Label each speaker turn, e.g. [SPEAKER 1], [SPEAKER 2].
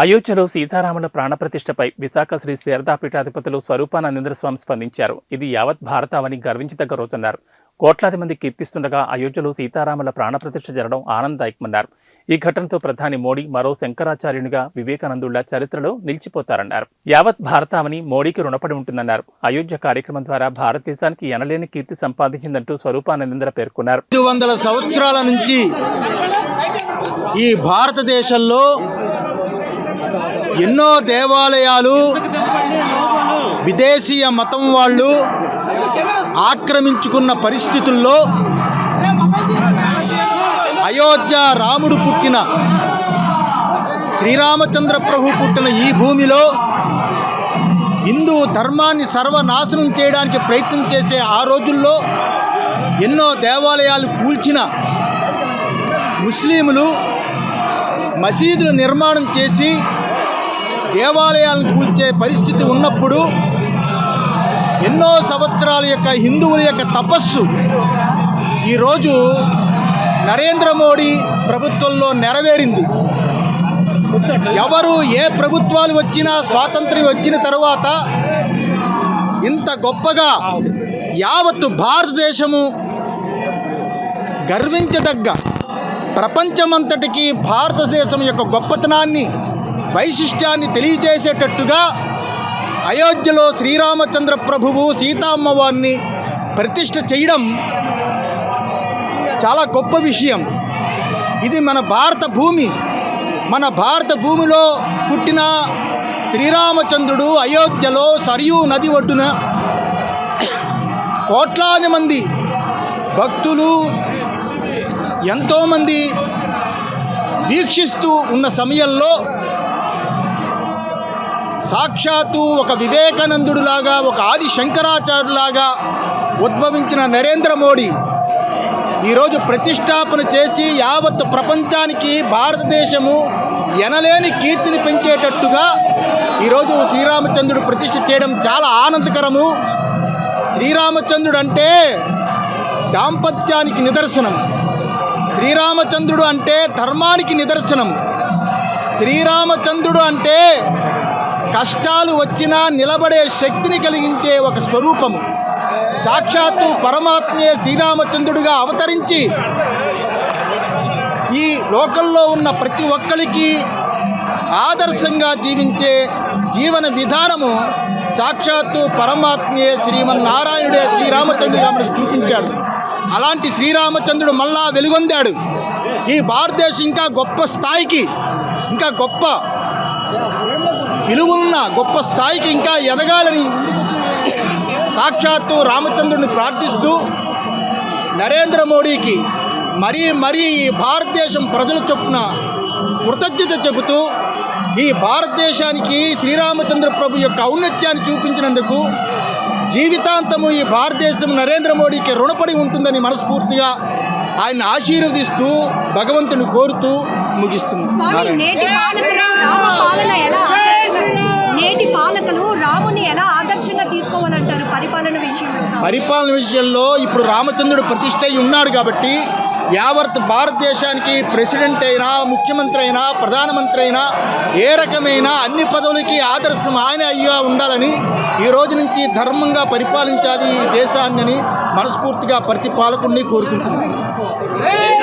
[SPEAKER 1] అయోధ్యలో సీతారాముల ప్రాణప్రతిష్టపై విశాఖ శ్రీ శారదాపీఠాధిపతులు స్వరూపానందేంద్ర స్వామి స్పందించారు. ఇది యావత్ భారతావని గర్వించదగ్గ రోజన్నారు. కోట్లాది మంది కీర్తిస్తుండగా అయోధ్యలో సీతారాముల ప్రాణప్రతిష్ఠ జరగడం ఆనందదాయకమన్నారు. ఈ ఘటనతో ప్రధాని మోడీ మరో శంకరాచార్యునిగా వివేకానందుళ్ళ చరిత్రలో నిలిచిపోతారన్నారు. యావత్ భారతావని మోడీకి రుణపడి ఉంటుందన్నారు. అయోధ్య కార్యక్రమం ద్వారా భారతదేశానికి ఎనలేని కీర్తి సంపాదించిందంటూ స్వరూపానందేంద్ర పేర్కొన్నారు.
[SPEAKER 2] ఐదు వందల సంవత్సరాల నుంచి ఈ భారతదేశంలో ఎన్నో దేవాలయాలు విదేశీయ మతం వాళ్ళు ఆక్రమించుకున్న పరిస్థితుల్లో అయోధ్య రాముడు పుట్టిన శ్రీరామచంద్ర ప్రభు పుట్టిన ఈ భూమిలో హిందూ ధర్మాన్ని సర్వనాశనం చేయడానికి ప్రయత్నం చేసే ఆ రోజుల్లో ఎన్నో దేవాలయాలు కూల్చిన ముస్లింలు మసీదులు నిర్మాణం చేసి దేవాలయాలను కూల్చే పరిస్థితి ఉన్నప్పుడు ఎన్నో సంవత్సరాల యొక్క హిందువుల యొక్క తపస్సు ఈరోజు నరేంద్ర మోడీ ప్రభుత్వంలో నెరవేరింది. ఎవరు ఏ ప్రభుత్వాలు వచ్చినా స్వాతంత్ర్యం వచ్చిన తర్వాత ఇంత గొప్పగా యావత్తు భారతదేశము గర్వించదగ్గ ప్రపంచమంతటికి భారతదేశం యొక్క గొప్పతనాన్ని వైశిష్ట్యాన్ని తెలియజేసేటట్టుగా అయోధ్యలో శ్రీరామచంద్ర ప్రభువు సీతామ్మవారిని ప్రతిష్ఠ చేయడం చాలా గొప్ప విషయం. ఇది మన భారత భూమి. మన భారత భూమిలో పుట్టిన శ్రీరామచంద్రుడు అయోధ్యలో సరియూ నది ఒడ్డున కోట్లాది మంది భక్తులు ఎంతోమంది వీక్షిస్తూ ఉన్న సమయంలో సాక్షాత్తు ఒక వివేకానందుడులాగా ఒక ఆది శంకరాచార్యులాగా ఉద్భవించిన నరేంద్ర మోడీ ఈరోజు ప్రతిష్టాపన చేసి యావత్ ప్రపంచానికి భారతదేశము ఎనలేని కీర్తిని పెంచేటట్టుగా ఈరోజు శ్రీరామచంద్రుడు ప్రతిష్ఠ చేయడం చాలా ఆనందకరము. శ్రీరామచంద్రుడు అంటే దాంపత్యానికి నిదర్శనం. శ్రీరామచంద్రుడు అంటే ధర్మానికి నిదర్శనం. శ్రీరామచంద్రుడు అంటే కష్టాలు వచ్చినా నిలబడే శక్తిని కలిగించే ఒక స్వరూపము. సాక్షాత్తు పరమాత్మే శ్రీరామచంద్రుడిగా అవతరించి ఈ లోకంలో ఉన్న ప్రతి ఒక్కరికి ఆదర్శంగా జీవించే జీవన విధానము సాక్షాత్తు పరమాత్మే శ్రీమన్నారాయణుడే శ్రీరామచంద్రుడిగా మనకు చూపించాడు. అలాంటి శ్రీరామచంద్రుడు మళ్ళా వెలుగొందాడు. ఈ భారతదేశం ఇంకా గొప్ప స్థాయికి ఇంకా గొప్ప విలువలున్న గొప్ప స్థాయికి ఇంకా ఎదగాలని సాక్షాత్తు రామచంద్రుడిని ప్రార్థిస్తూ నరేంద్ర మోడీకి మరీ మరీ ఈ భారతదేశం ప్రజల చొప్పున కృతజ్ఞత చెబుతూ ఈ భారతదేశానికి శ్రీరామచంద్ర ప్రభు యొక్క ఔన్నత్యాన్ని చూపించినందుకు జీవితాంతము ఈ భారతదేశం నరేంద్ర మోడీకి రుణపడి ఉంటుందని మనస్ఫూర్తిగా ఆయన ఆశీర్వదిస్తూ భగవంతుని కోరుతూ ముగిస్తుంది.
[SPEAKER 3] నేటి పాలకులు రాముని ఎలా ఆదర్శంగా తీసుకోవాలంటారు పరిపాలన విషయంలో
[SPEAKER 2] పరిపాలన విషయంలో ఇప్పుడు రామచంద్రుడు ప్రతిష్ట ఉన్నాడు కాబట్టి యావత్ భారతదేశానికి ప్రెసిడెంట్ అయినా ముఖ్యమంత్రి అయినా ప్రధానమంత్రి అయినా ఏ రకమైన అన్ని పదవులకి ఆదర్శం ఆయన అయ్యా ఉండాలని ఈ రోజు నుంచి ధర్మంగా పరిపాలించాలి ఈ దేశాన్ని మనస్ఫూర్తిగా ప్రతి పాలకుడిని కోరుకుంటున్నాను.